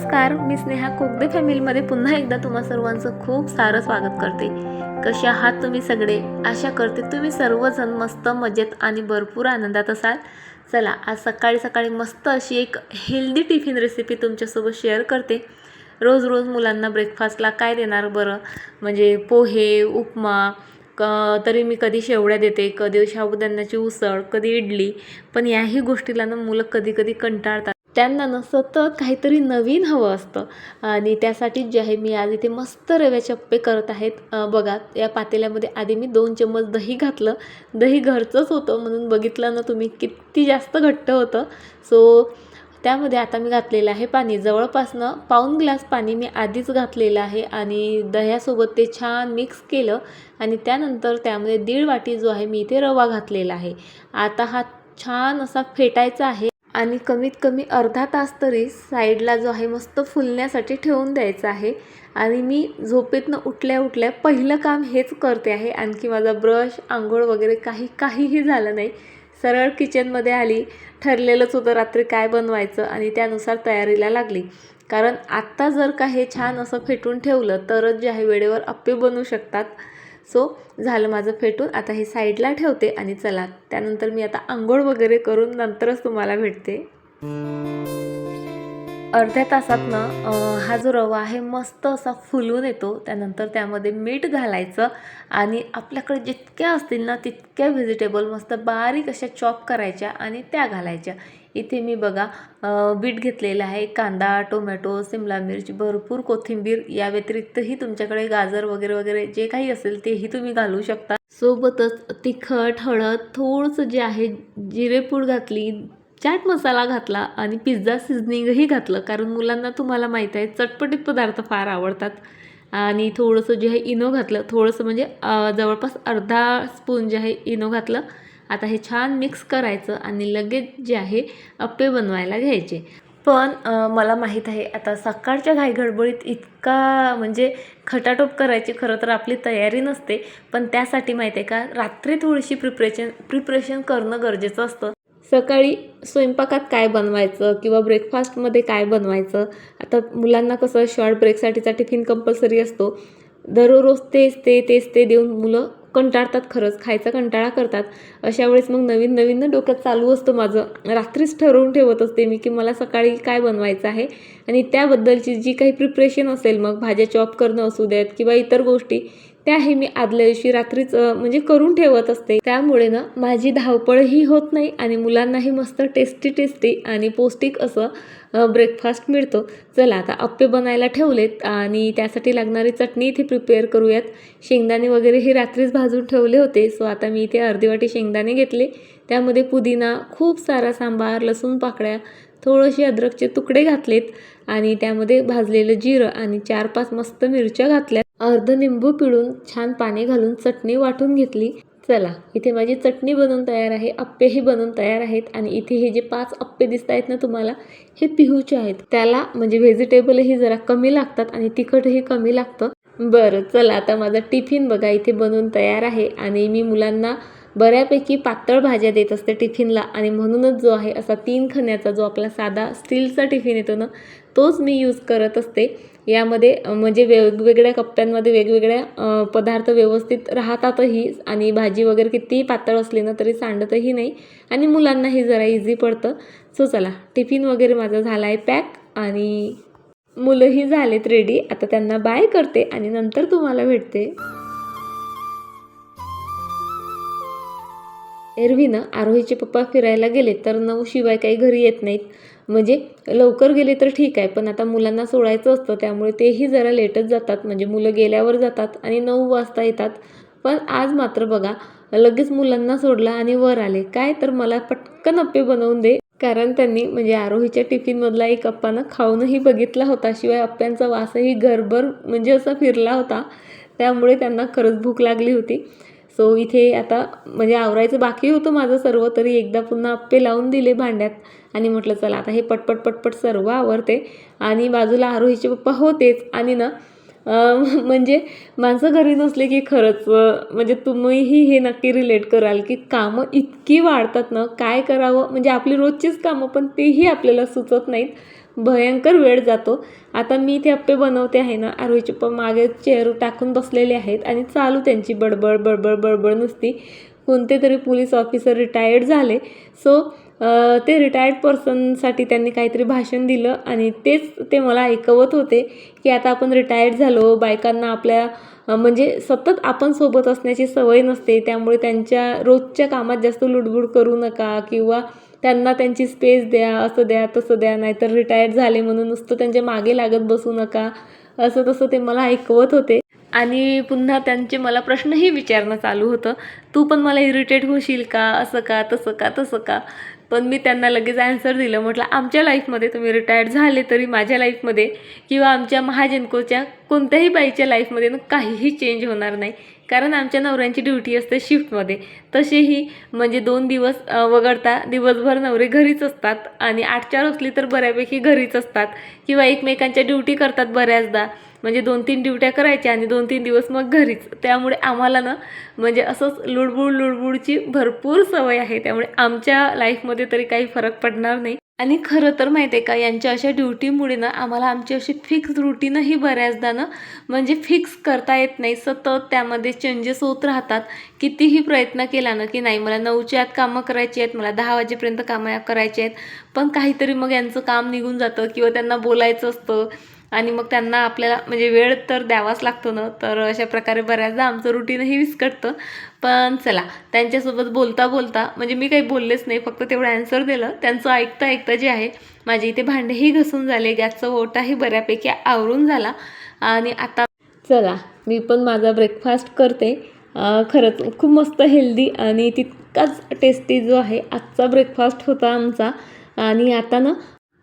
नमस्कार मी स्नेहा कोगदे फॅमिलीमध्ये पुन्हा एकदा तुम्हा सर्वांचं खूप सारं स्वागत करते. कसे आहात तुम्ही सगळे? आशा करते तुम्ही सर्वजण मस्त मजेत आणि भरपूर आनंदात असाल. चला आज सकाळी सकाळी मस्त अशी एक हेल्दी टिफिन रेसिपी तुमच्यासोबत शेअर करते. रोज रोज मुलांना ब्रेकफास्टला काय देणार बरं? म्हणजे पोहे उपमा क तरी मी कधी शेवड्या देते कधी साबुदाण्याची उसळ कधी इडली पण याही गोष्टीला ना मुलं कधी कधी कंटाळतात. त्यांना ना सतत काहीतरी नवीन हवं असतं. आणि त्यासाठी जे आहे मी आज इथे मस्त रव्याचे अप्पे करत आहेत. बघा या पातेल्यामध्ये आधी मी दोन चम्मच दही घातलं. दही घरचंच होतं म्हणून बघितलं ना तुम्ही किती जास्त घट्ट होतं. सो त्यामध्ये आता मी घातलेलं आहे पाणी. जवळपासनं पाऊण ग्लास पाणी मी आधीच घातलेलं आहे आणि दह्यासोबत ते छान मिक्स केलं. आणि त्यानंतर त्यामध्ये दीड वाटी जो आहे मी इथे रवा घातलेला आहे. आता हा छान असा फेटायचा आहे. आणि कमीत कमी अर्धा तास तरी साईडला जो आहे मस्त फुलण्यासाठी ठेवून द्यायचा आहे. आणि मी झोपेतनं उठल्या उठल्या पहिलं काम हेच करते आहे. आणखी माझा ब्रश आंघोळ वगैरे काही काहीही झालं नाही. सरळ किचनमध्ये आली ठरलेलंच होतं रात्री काय बनवायचं आणि त्यानुसार तयारीला लागली. कारण आत्ता जर का हे छान असं फेटून ठेवलं तरच जे आहे वेळेवर अप्पे बनवू शकतात. सो झालं माझं फेटून. आता हे साईडला ठेवते आणि चला त्यानंतर मी आता आंघोळ वगैरे करून नंतरच तुम्हाला भेटते. अर्ध्या तासातनं ना हा जो रवा आहे मस्त असा फुलून येतो. त्यानंतर त्यामध्ये मीठ घालायचं आणि आपल्याकडे जितक्या असतील ना तितक्या व्हेजिटेबल मस्त बारीक अशा चॉप करायच्या आणि त्या घालायच्या. इथे मी बघा बीट घेतलेलं आहे कांदा टोमॅटो सिमला मिरची भरपूर कोथिंबीर या व्यतिरिक्तही तुमच्याकडे गाजर वगैरे वगैरे जे काही असेल तेही तुम्ही घालू शकता. सोबतच तिखट हळद थोडंसं जे आहे जिरेपूड घातली चाट मसाला घातला आणि पिझ्झा सिझनिंगही घातलं कारण मुलांना तुम्हाला माहीत आहे चटपटीत पदार्थ फार आवडतात. आणि थोडंसं जे आहे इनो घातलं थोडंसं म्हणजे जवळपास अर्धा स्पून जे आहे इनो घातलं. आता हे छान मिक्स करायचं आणि लगेच जे आहे अप्पे बनवायला घ्यायचे. पण मला माहीत आहे आता सकाळच्या घाईगडबडीत इतका म्हणजे खटाटोप करायची खरं तर आपली तयारी नसते. पण त्यासाठी माहीत आहे का रात्री थोडीशी प्रिपरेशन प्रिपरेशन करणं गरजेचं असतं. सकाळी स्वयंपाकात काय बनवायचं किंवा ब्रेकफास्टमध्ये काय बनवायचं? आता मुलांना कसं शॉर्ट ब्रेकसाठीचा टिफिन कंपल्सरी असतो. दररोज तेच ते तेच ते देऊन मुलं कंटाळतात खरंच खायचा कंटाळा करतात. अशा वेळेस मग नवीन नवीन डोक्यात चालू असतं माझं. रात्रीच ठरवून ठेवत असते मी की मला सकाळी काय बनवायचं आहे. आणि त्याबद्दलची जी काही प्रिपरेशन असेल मग भाज्या चॉप करणं असू द्यात किंवा इतर गोष्टी त्याही मी आदल्या दिवशी रात्रीच म्हणजे करून ठेवत असते. त्यामुळे ना माझी धावपळही होत नाही आणि मुलांनाही मस्त टेस्टी टेस्टी आणि पौष्टिक असं ब्रेकफास्ट मिळतो. चला आता अप्पे बनायला ठेवलेत आणि त्यासाठी लागणारी चटणी इथे प्रिपेअर करूयात. शेंगदाणे वगैरे हे रात्रीच भाजून ठेवले होते सो आता मी इथे अर्धी वाटी शेंगदाणे घेतले. त्यामध्ये पुदिना खूप सारा सांबार लसूण पाकळ्या थोडेसे अद्रकचे तुकडे घातलेत आणि त्यामध्ये भाजलेलं जिरं आणि चार पाच मस्त मिरच्या घातल्या अर्ध निंबू पिळून छान पाणी घालून चटणी वाटून घेतली. चला इथे माझी चटणी बनवून तयार आहे अप्पेही बनवून तयार आहेत आणि इथे हे जे पाच अप्पे दिसत आहेत ना तुम्हाला हे पिहूचे आहेत. त्याला म्हणजे व्हेजिटेबलही जरा कमी लागतात आणि तिखटही कमी लागतं. बरं चला आता माझा टिफिन बघा इथे बनवून तयार आहे आणि मी मुलांना बऱ्यापैकी पातळ भाज्या देत असते टिफिनला आणि म्हणूनच जो आहे असा तीन खण्याचा जो आपला साधा स्टीलचा टिफिन येतो ना तोच मी यूज करत असते. यामध्ये म्हणजे वेगवेगळ्या कप्प्यांमध्ये वेगवेगळ्या पदार्थ व्यवस्थित राहतातही आणि भाजी वगैरे कितीही पातळ असली ना तरी सांडतही नाही आणि मुलांनाही जरा इझी पडतं. सो चला टिफिन वगैरे माझा झाला आहे पॅक आणि मुलंही झालेत रेडी आता त्यांना बाय करते आणि नंतर तुम्हाला भेटते. एरवी ना आरोहीचे पप्पा फिरायला गेले तर नऊ शिवाय काही घरी येत नाहीत. म्हणजे लवकर गेले तर ठीक आहे पण आता मुलांना सोडायचं असतं त्यामुळे तेही जरा लेटच जातात. म्हणजे मुलं गेल्यावर जातात आणि नऊ वाजता येतात. पण आज मात्र बघा लगेच मुलांना सोडला आणि वर आले. काय तर मला पटकन अप्पे बनवून दे. कारण त्यांनी म्हणजे आरोहीच्या टिफिनमधला एक अप्पानं खाऊनही बघितला होता. शिवाय अप्प्यांचा वासही घरभर म्हणजे असा फिरला होता. त्यामुळे त्यांना खरंच भूक लागली होती. सो इथे आता म्हणजे आवरायचं बाकी होतं माझं सर्व तरी एकदा पुन्हा अप्पे लावून दिले भांड्यात. आणि म्हटलं चला आता हे पटपट पटपट सर्व आवरते. आणि बाजूला आरोहीचे पप्पा होतेच. आणि ना म्हणजे माणसं घरी नसले की खरंच म्हणजे तुम्हीही हे नक्की रिलेट कराल की कामं इतकी वाढतात ना काय करावं? म्हणजे आपली रोजचीच कामं पण तेही आपल्याला सुचत नाहीत. भयंकर वेळ जातो. आता मी इथे अप्पे बनवते आहे ना आरोहीचे चप्पा मागे चेअर टाकून बसलेले आहेत आणि चालू त्यांची बडबड बडबड बडबड नुसती. कोणते तरी पोलीस ऑफिसर रिटायर्ड झाले. सो ते रिटायर्ड पर्सनसाठी त्यांनी काहीतरी भाषण दिलं आणि तेच ते मला ऐकवत होते की आता आपण रिटायर्ड झालो बायकांना आपल्या म्हणजे सतत आपण सोबत असण्याची सवय नसते. त्यामुळे त्यांच्या रोजच्या कामात जास्त लुडबुड करू नका किंवा त्यांना त्यांची स्पेस द्या असं द्या तसं द्या नाहीतर रिटायर्ड झाले म्हणून नुसतं त्यांच्या मागे लागत बसू नका. असं तसं ते मला ऐकवत होते. आणि पुन्हा त्यांचे मला प्रश्नही विचारणं चालू होतं. तू पण मला इरिटेट होशील का? असं का? तसं का? तसं का? पण मी त्यांना लगेच ॲन्सर दिलं. म्हटलं आमच्या लाईफमध्ये तुम्ही रिटायर्ड झाले तरी माझ्या लाईफमध्ये किंवा आमच्या महाजनकोच्या कोणत्याही बाईच्या लाईफमध्ये ना काहीही चेंज होणार नाही. कारण आमच्या नवऱ्यांची ड्युटी असते शिफ्टमध्ये तसेही म्हणजे दोन दिवस वगळता दिवसभर नवरे घरीच असतात आणि आठ चार असली तर बऱ्यापैकी घरीच असतात. किंवा एकमेकांच्या ड्युटी करतात बऱ्याचदा. म्हणजे दोन तीन ड्युट्या करायच्या आणि दोन तीन दिवस मग घरीच. त्यामुळे आम्हाला ना म्हणजे असंच लुडबुड लुडबुडची भरपूर सवय आहे. त्यामुळे आमच्या लाईफमध्ये तरी काही फरक पडणार नाही. आणि खरं तर माहिती आहे का यांच्या अशा ड्युटीमुळे ना आम्हाला आमची अशी फिक्स रुटीनही बऱ्याचदा ना म्हणजे फिक्स करता येत नाही. सतत त्यामध्ये चेंजेस होत राहतात. कितीही प्रयत्न केला ना की नाही मला नऊच्या आत कामं करायची आहेत मला दहा वाजेपर्यंत कामं करायची आहेत पण काहीतरी मग यांचं काम निघून जातं किंवा त्यांना बोलायचं असतं. आणि मग त्यांना आपल्याला म्हणजे वेळ तर द्यावाच लागतो ना तर अशा प्रकारे बऱ्याचदा आमचं रुटीनही विस्कटतं. पण चला त्यांच्यासोबत बोलता बोलता म्हणजे मी काही बोललेच नाही फक्त तेवढं ॲन्सर दिलं. त्यांचं ऐकता ऐकता जे आहे माझे इथे भांडेही घसून झाले गॅसचा ओटाही बऱ्यापैकी आवरून झाला. आणि आता चला मी पण माझा ब्रेकफास्ट करते. खरंच खूप मस्त हेल्दी आणि तितकाच टेस्टी जो आहे आजचा ब्रेकफास्ट होता आमचा. आणि आता ना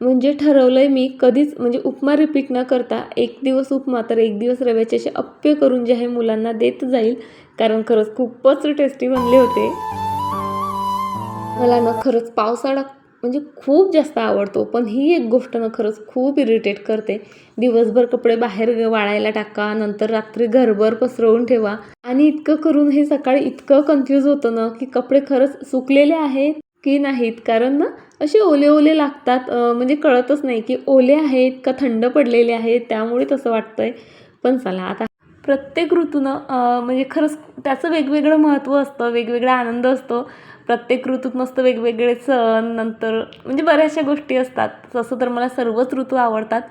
म्हणजे ठरवलं आहे मी कधीच म्हणजे उपमा रिपीट न करता एक दिवस उपमा तर एक दिवस रव्याचे असे अप्पे करून जे आहे मुलांना देत जाईल. कारण खरंच खूपच टेस्टी बनले होते. मला ना खरंच पावसाळा म्हणजे खूप जास्त आवडतो. पण ही एक गोष्ट ना खरंच खूप इरिटेट करते. दिवसभर कपडे बाहेर वाळायला टाका नंतर रात्री घरभर पसरवून ठेवा. आणि इतकं करून हे सकाळी इतकं कन्फ्यूज होतं ना की कपडे खरंच सुकलेले आहेत. की नाहीत. कारण ना असे ओले ओले लागतात म्हणजे कळतच नाही की ओले आहेत का थंड पडलेले आहेत त्यामुळे तसं वाटतं आहे पण चला आता. प्रत्येक ऋतूनं म्हणजे खरंच त्याचं वेगवेगळं महत्त्व असतं वेगवेगळा आनंद असतो. प्रत्येक ऋतूत मस्त वेगवेगळे सण नंतर म्हणजे बऱ्याचशा गोष्टी असतात. तसं तर मला सर्वच ऋतू आवडतात.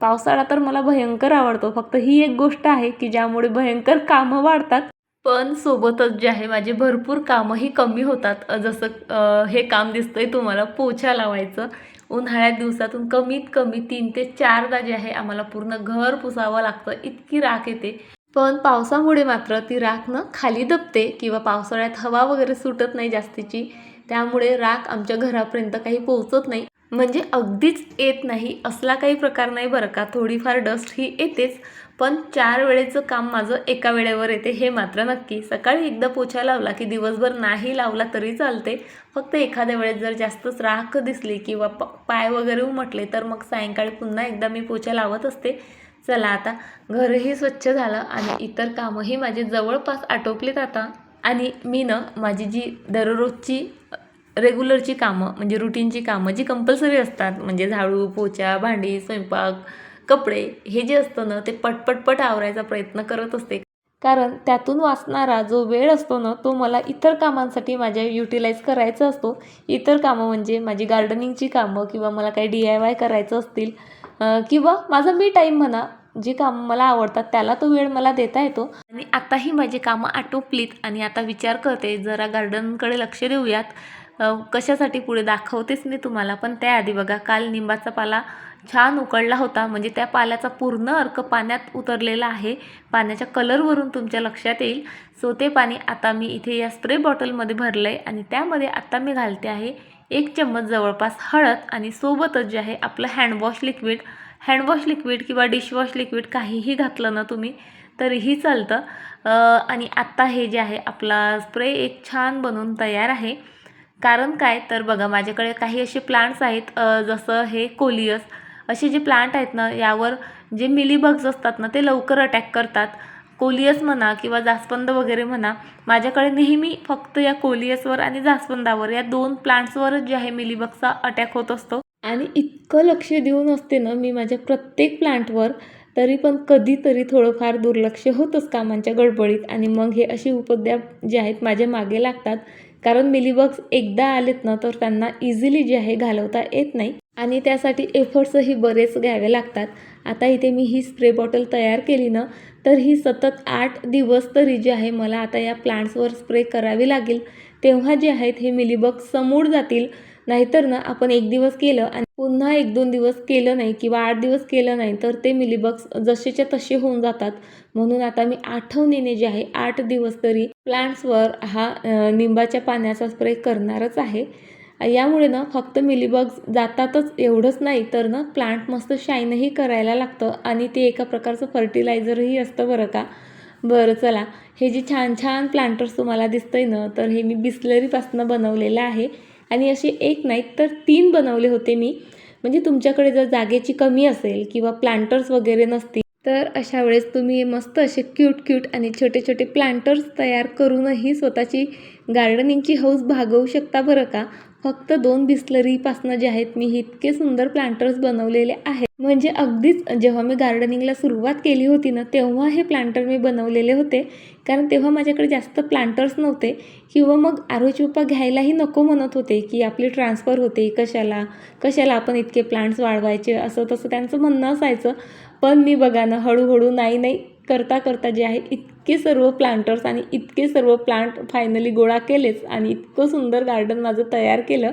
पावसाळा तर मला भयंकर आवडतो. फक्त ही एक गोष्ट आहे की ज्यामुळे भयंकर कामं वाढतात. पण सोबतच जे आहे माझे भरपूर कामंही कमी होतात. जसं हे काम दिसतंय तुम्हाला पोछा लावायचं. उन्हाळ्यात दिवसातून कमीत कमी तीन ते चारदा जे आहे आम्हाला पूर्ण घर पुसावं लागतं इतकी राख येते. पण पावसामुळे मात्र ती राख न खाली दबते किंवा पावसाळ्यात हवा वगैरे सुटत नाही जास्तीची. त्यामुळे राख आमच्या घरापर्यंत काही पोहोचत नाही. म्हणजे अगदीच येत नाही असला काही प्रकार नाही बरं का. थोडीफार डस्ट ही येतेच. पण चार वेळेचं काम माझं एका वेळेवर येते हे मात्र नक्की. सकाळी एकदा पोछा लावला की दिवसभर नाही लावला तरी चालते. फक्त एखाद्या वेळेस जर जास्तच राख दिसली किंवा प पाय वगैरे उमटले तर मग सायंकाळी पुन्हा एकदा मी पोछा लावत असते. चला आता घरही स्वच्छ झालं आणि इतर कामंही माझे जवळपास आटोपलेत आता. आणि मी ना माझी जी दररोजची रेग्युलरची कामं म्हणजे रुटीनची कामं जी कंपल्सरी असतात म्हणजे झाडू पोछा भांडी स्वयंपाक कपडे हे जे असतं ना ते पटपटपट आवरायचा प्रयत्न करत असते. कारण त्यातून वाचणारा जो वेळ असतो ना तो मला इतर कामांसाठी माझ्या युटिलाइज करायचा असतो. इतर कामं म्हणजे माझी गार्डनिंगची कामं किंवा मला काही डी आय वाय करायचं असतील किंवा माझा मी टाईम म्हणा जी कामं मला आवडतात त्याला तो वेळ मला देता येतो. आणि आताही माझी कामं आटोपलीत आणि आता विचार करते जरा गार्डनकडे लक्ष देऊयात. कशासाठी पुढे दाखवतेच मी तुम्हाला पण त्याआधी बघा काल निंबाचा पाला छान उकळला होता. म्हणजे त्या पाल्याचा पूर्ण अर्क पाण्यात उतरलेला आहे. पाण्याच्या कलरवरून तुमच्या लक्षात येईल. सो ते पाणी आता मी इथे या स्प्रे बॉटलमध्ये भरलं आहे आणि त्यामध्ये आता मी घालते आहे एक चम्मच जवळपास हळद आणि सोबतच जे आहे आपलं हँडवॉश लिक्विड हँडवॉश लिक्विड किंवा डिशवॉश लिक्विड काहीही घातलं ना तुम्ही तरीही चालतं. आणि आत्ता हे जे आहे आपला स्प्रे एक छान बनून तयार आहे. कारण काय? तर बघा माझ्याकडे काही असे प्लांट्स आहेत. जसं हे कोलियस. असे जे प्लांट आहेत ना यावर जे मिलीबग्स असतात ना ते लवकर अटॅक करतात. कोलियस म्हणा किंवा जास्वंद वगैरे म्हणा माझ्याकडे नेहमी फक्त या कोलियसवर आणि जास्वंदावर या दोन प्लांट्सवरच जे आहे मिलीबगचा अटॅक होत असतो. आणि इतकं लक्ष देऊन असते ना मी माझ्या प्रत्येक प्लांटवर तरी पण कधीतरी थोडंफार दुर्लक्ष होतंच कामांच्या गडबडीत. आणि मग हे अशी उपद्व्याप जे आहेत माझ्या मागे लागतात कारण मिलीबग्स एकदा आलेत ना तर त्यांना इझिली जे आहे घालवता येत नाही. आणि त्यासाठी एफर्ट्सही बरेच घ्यावे लागतात. आता इथे मी ही स्प्रे बॉटल तयार केली ना तर ही सतत आठ दिवस तरी जे आहे मला आता या प्लांट्सवर स्प्रे करावी लागेल. तेव्हा जे आहेत हे मिलीबग समोर जातील. नाहीतर ना आपण एक दिवस केलं आणि पुन्हा एक दोन दिवस केलं नाही किंवा आठ दिवस केलं नाही तर ते मिलीबग्स जसेच्या तसे होऊन जातात. म्हणून आता मी आठवणीने जे आहे आठ दिवस तरी प्लांट्सवर हा निंबाच्या पाण्याचा स्प्रे करणारच आहे. यामुळे ना फक्त मिलीबग्स जातातच एवढंच नाही तर ना प्लांट मस्त शाईनही करायला लागतं आणि ते एका प्रकारचं फर्टिलायझरही असतं बरं का. बरं चला. हे जे छान छान प्लांटर्स तुम्हाला दिसतंय ना तर हे मी बिस्लरीपासून बनवलेलं आहे. आणि असे एक नाही तर तीन बनवले होते मी. म्हणजे तुमच्याकडे जर जागेची कमी असेल किंवा प्लांटर्स वगैरे नसतील तर अशा वेळेस तुम्ही मस्त असे क्यूट क्यूट आणि छोटे छोटे प्लांटर्स तयार करूनही स्वतःची गार्डनिंगची हौस भागवू शकता बरं का? फक्त दोन बिस्लरीपासनं जे आहेत मी इतके सुंदर प्लांटर्स बनवलेले आहेत. म्हणजे अगदीच जेव्हा मी गार्डनिंगला सुरुवात केली होती ना तेव्हा हे प्लांटर मी बनवलेले होते. कारण तेव्हा माझ्याकडे जास्त प्लांटर्स नव्हते. किंवा मग आरोची पप्पा घ्यायलाही नको म्हणत होते की आपली ट्रान्सफर होते कशाला? कशाला आपण इतके प्लांट्स वाढवायचे? असं तसं त्यांचं म्हणणं असायचं. पण मी बघा ना हळूहळू नाही नाही करता करता जे आहे इतके सर्व प्लांटर्स आणि इतके सर्व प्लांट फायनली गोळा केलेच आणि इतकं सुंदर गार्डन माझं तयार केलं.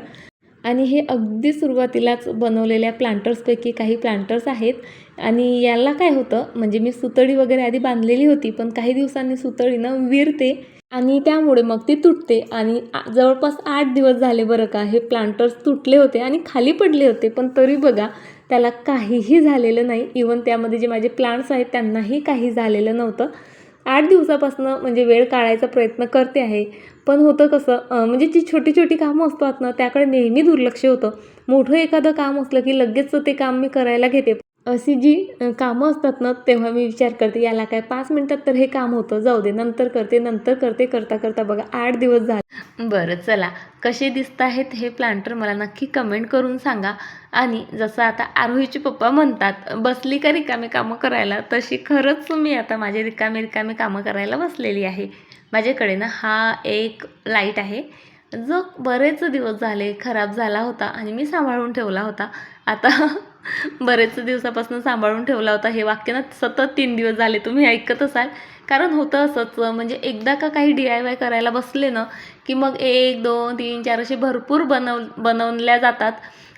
आणि हे अगदी सुरुवातीलाच बनवलेल्या प्लांटर्सपैकी काही प्लांटर्स आहेत. आणि याला काय होतं म्हणजे मी सुतळी वगैरे आधी बांधलेली होती पण काही दिवसांनी सुतळीनं विरते आणि त्यामुळे मग ती तुटते. आणि जवळपास आठ दिवस झाले बरं का हे प्लांटर्स तुटले होते आणि खाली पडले होते. पण तरी बघा त्याला काहीही झालेलं नाही. इवन त्यामध्ये जे माझे प्लांट्स आहेत त्यांनाही काही झालेलं नव्हतं. आठ दिवसापासून म्हणजे वेळ काढायचा प्रयत्न करते आहे. पण होतं कसं म्हणजे जी छोटी छोटी कामं असतात ना त्याकडे नेहमी दुर्लक्ष होतं. मोठं एखादं काम असलं की लगेच ते काम मी करायला घेते. अशी जी कामं असतात ना तेव्हा मी विचार करते याला काय पाच मिनटात तर हे काम होतं जाऊ दे नंतर करते नंतर करते करता करता बघा आठ दिवस झाले. बरं चला. कसे दिसत आहेत हे प्लांटर मला नक्की कमेंट करून सांगा. आणि जसं आता आरोहीचे पप्पा म्हणतात बसली का रिकामी कामं करायला? तशी खरंच मी आता माझे रिकामी रिकामी कामं करायला बसलेली आहे. माझ्याकडे ना हा एक लाइट आहे. जो बरेच दिवस झाले खराब झाला होता आणि मी सांभाळून ठेवला होता. आता बरेच दिवसापासून सांभाळून ठेवला होता हे वाक्य ना. सतत तीन दिवस झाले तुम्ही ऐकत असाल. कारण होतं असंच म्हणजे एकदा का काही डी आय वाय करायला बसले ना की मग एक दोन तीन चार असे भरपूर बनव बनवल्या जातात.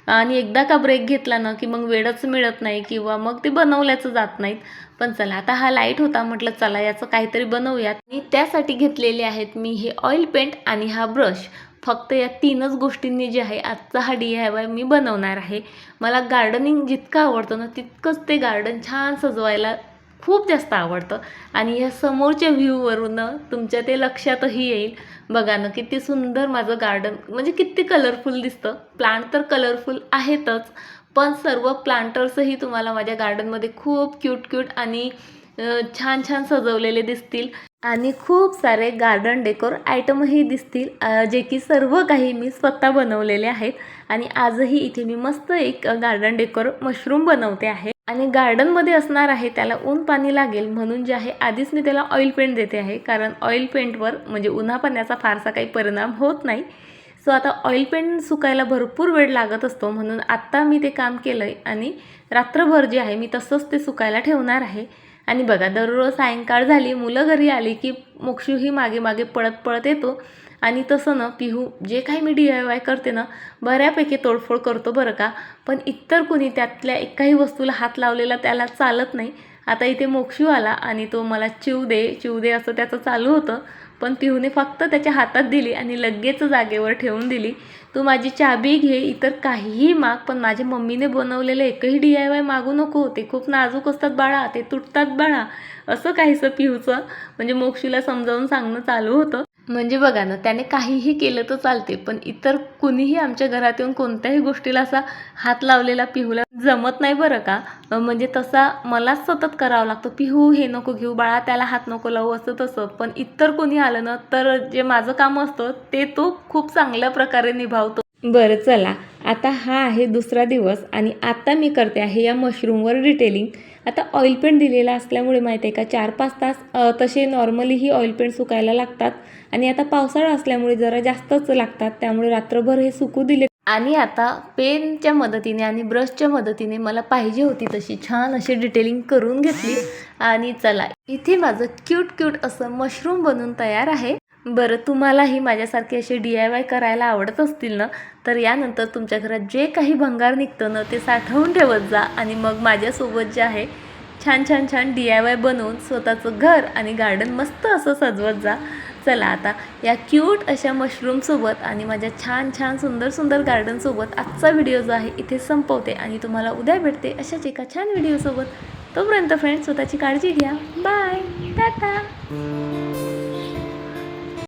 आणि एकदा का ब्रेक घेतला ना की मग वेळच मिळत नाही किंवा मग ते बनवल्याचं जात नाहीत. पण चला आता हा लाइट होता म्हटलं चला याचं काहीतरी बनवूयात. आणि त्यासाठी घेतलेले आहेत मी हे ऑइल पेंट आणि हा ब्रश फक्त या तीनच गोष्टींनी जे आहे आजचा हा डी आय वाय मी बनवणार आहे. मला गार्डनिंग जितकं आवडतं ना तितकंच ते गार्डन छान सजवायला खूप जास्त आवडतं. आणि या समोरच्या व्ह्यूवरून तुमच्या ते लक्षातही येईल. बघा ना किती सुंदर माझं गार्डन म्हणजे किती कलरफुल दिसतं. प्लांट तर कलरफुल आहेतच पण सर्व प्लांटर्सही तुम्हाला माझ्या गार्डनमध्ये खूप क्यूट क्यूट आणि छान छान सजवलेले दिसतील. आणि खूप सारे गार्डन डेकोर आयटमही दिसतील. जे की सर्व काही मी स्वतः बनवलेले आहेत. आणि आजही इथे मी मस्त एक गार्डन डेकोर मशरूम बनवते आहे. आणि गार्डनमध्ये असणार आहे त्याला ऊन पाणी लागेल म्हणून जे आहे आधीच मी त्याला ऑइल पेंट देते आहे. कारण ऑइल पेंटवर म्हणजे उन्हा पाण्याचा फारसा काही परिणाम होत नाही. सो आता ऑइल पेंट सुकायला भरपूर वेळ लागत असतो म्हणून आत्ता मी ते काम केलं आहे आणि रात्रभर जे आहे मी तसंच ते सुकायला ठेवणार आहे. आणि बघा दररोज सायंकाळ झाली मुलं घरी आली की मोक्षूही मागे मागे पळत पळत येतो. आणि तसं ना पिहू जे काही मी डी आय वाय करते ना बऱ्यापैकी तोडफोड करतो बरं का. पण इतर कुणी त्यातल्या एकाही वस्तूला हात लावलेला त्याला चालत नाही. आता इथे मोक्षू आला आणि तो मला चिव दे चिव दे असं त्याचं चालू होतं. पण पिहूने फक्त त्याच्या हातात दिली आणि लगेच जागेवर ठेवून दिली. तू माझी चाबी घे इतर काहीही माग पण माझ्या मम्मीने बनवलेलं एकही डी आय वाय मागू नको. ते खूप नाजूक असतात बाळा ते तुटतात बाळा. असं काहीसं पिहूचं म्हणजे मोक्षीला समजावून सांगणं चालू होतं. म्हणजे बघा ना त्याने काहीही केलं तर चालते पण इतर कुणीही आमच्या घरात येऊन कोणत्याही गोष्टीला असा हात लावलेला पिहूला जमत नाही बरं का? म्हणजे तसा मलाच सतत करावं लागतो पिहू हे नको घेऊ बाळा त्याला हात नको लावू असं तसं. पण इतर कोणी आलं ना तर जे माझं काम असतं ते तो खूप चांगल्या प्रकारे निभावतो. बरं चला. आता हा आहे दुसरा दिवस आणि आता मी करते आहे या मशरूमवर डिटेलिंग. आता ऑइल पेंट दिलेला असल्यामुळे माहिती आहे का चार पाच तास तसे नॉर्मली ही ऑइल पेंट सुकायला लागतात. आणि आता पावसाळा असल्यामुळे जरा जास्तच लागतात त्यामुळे रात्रभर हे सुकू दिले. आणि आता पेनच्या मदतीने आणि ब्रशच्या मदतीने मला पाहिजे होती तशी छान अशी डिटेलिंग करून घेतली. आणि चला इथे माझं क्यूट क्यूट असं मशरूम बनून तयार आहे. बरं तुम्हालाही माझ्यासारखे असे डी आय वाय करायला आवडत असतील ना तर यानंतर तुमच्या घरात जे काही भंगार निघतं ना ते साठवून ठेवत जा. आणि मग माझ्यासोबत जे आहे छान छान छान डी आय वाय बनवून स्वतःचं घर आणि गार्डन मस्त असं सजवत जा. चला आता या क्यूट अशा मशरूमसोबत आणि माझ्या छान छान सुंदर सुंदर गार्डनसोबत आजचा व्हिडिओ जो आहे इथे संपवते आणि तुम्हाला उद्या भेटते अशाच एका छान व्हिडिओसोबत तोपर्यंत फ्रेंड्स स्वतःची काळजी घ्या. बाय टाटा